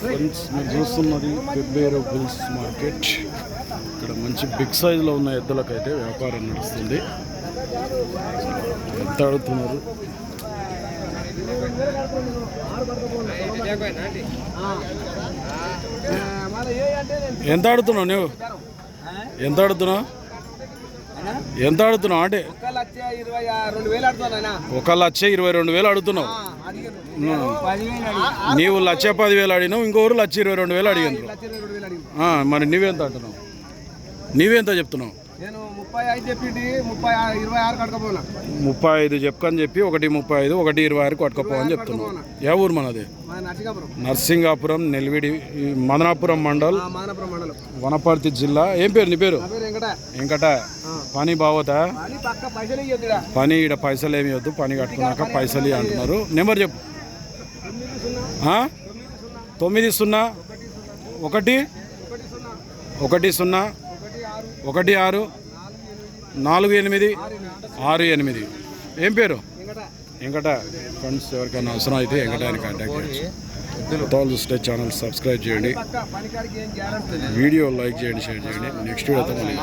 Friends మీరు చూస్తున్నది Pebbair bulls market. ఇక్కడ మంచి బిగ్ సైజులో ఉన్న ఎద్దులకైతే వ్యాపారం నడుస్తుంది. ఎంత అడుగుతున్నారు? ఎంత ఆడుతున్నావు నువ్వు ఎంత ఆడుతున్నావు ఎంత ఆడుతున్నావు అంటే? ఒక లక్ష ఇరవై రెండు వేలు అడుగుతున్నావు నీవు లక్ష పది వేలు అడిగినావు ఇంకొకరు లక్ష ఇరవై రెండు వేలు ఆ, మరి నువ్వెంత అంటున్నావు నువ్వెంత చెప్తున్నావు? నేను ముప్పై ఐదు ముప్పై ఆరు- ఇరవై ఆరు కట్టుకపోనా? ముప్పై ఐదు చెప్పని చెప్పి ఒకటి ముప్పై ఐదు ఒకటి ఇరవై ఆరు కొట్టుకోపో అని చెప్తున్నావు ఏ ఊరు మనది? నర్సింగాపురం. నెల్విడి మదనాపురం మండల్. వనపర్తి జిల్లా. ఏం పేరు నీ పేరు? వెంకట. పని బావతా? పని ఈడ పైసలు ఏమి వద్దు పని కట్టుకున్నాక పైసలు అంటున్నారు. నెంబర్ చెప్పు? తొమ్మిది సున్నా. ఒకటి ఒకటి సున్నా? ఒకటి ఆరు నాలుగు ఎనిమిది ఆరు ఎనిమిది. ఏం పేరు? వెంకట. ఫ్రెండ్స్ ఎవరికైనా అవసరం అయితే వెంకటాన్ని కాంటాక్ట్ చేయొచ్చు. కొత్త చూస్తే ఛానల్ సబ్స్క్రైబ్ చేయండి. వీడియో లైక్ చేయండి షేర్ చేయండి. నెక్స్ట్ వీడియోతో మళ్ళీ